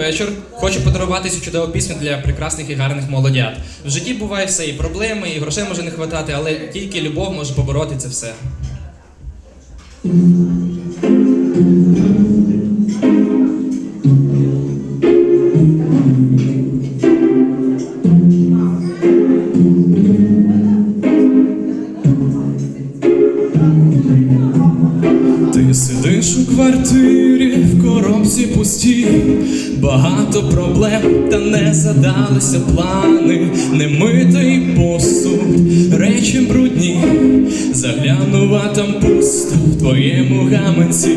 вечір. Хочу подарувати цю чудову пісню для прекрасних і гарних молодят. В житті буває все, і проблеми, і грошей може не хватати, але тільки любов може побороти це все. Ти сидиш у квартирі в коробці пустій, багато проблем, та не задалися плани, немитий посуд, речі брудні, заглянув, а там пусто в твоєму гаманці.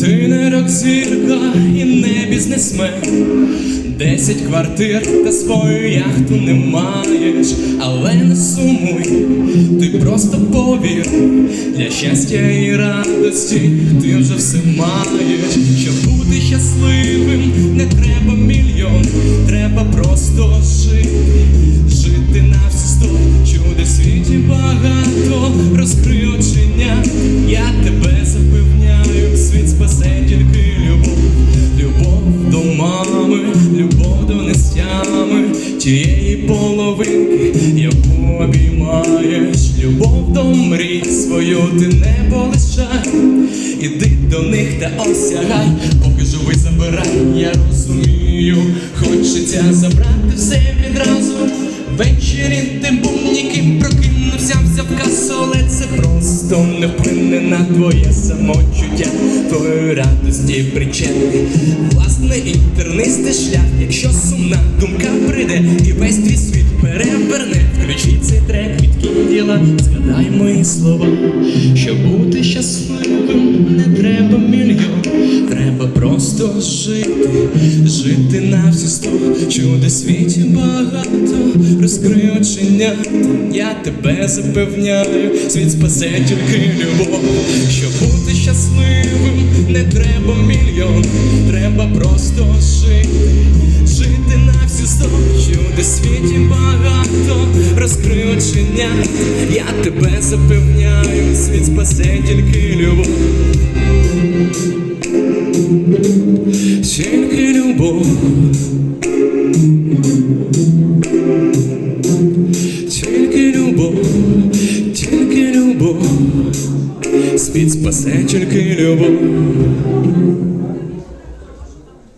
Ти не рок-зірка і не бізнесмен. Десять квартир та свою яхту не маєш, але не сумуй, ти просто повір, для щастя і радості ти вже все маєш. Щоб бути щасливим, не треба мільйон, треба просто жити, жити на всі сто, чуди в світі багато, розкрий очення, я тебе запевняю, світ спасе тільки любов, любов до мами, любов до нестями, тієї половинки, до мрій свою ти не полишай, іди до них та осягай, поки живий забирай, я розумію, хочеться забрати все відразу. Ввечері ти був ніким прокинувся, взяв касу, але це просто не вплине на твоє самочуття, твої радості причетний. Власне, інтернистий шлях, якщо сумна думка прийде, і весь твій світ переверне, включи цей трек від кінділа, згадай мої слова, щоб бути щасливим, не треба мільйон, треба просто жити, жити на всі сто, чуди світі багато, розкрий оченята, я тебе запевняю, світ спасе тільки любов, щоб бути щасливим, не треба мільйон, треба просто жити, жити на всі сто, чуди світі багато, розкрий оченята, я тебе запевняю, світ спасе тільки любов. Тільки любов, тільки любов, тільки любов, світ спасе тільки любов.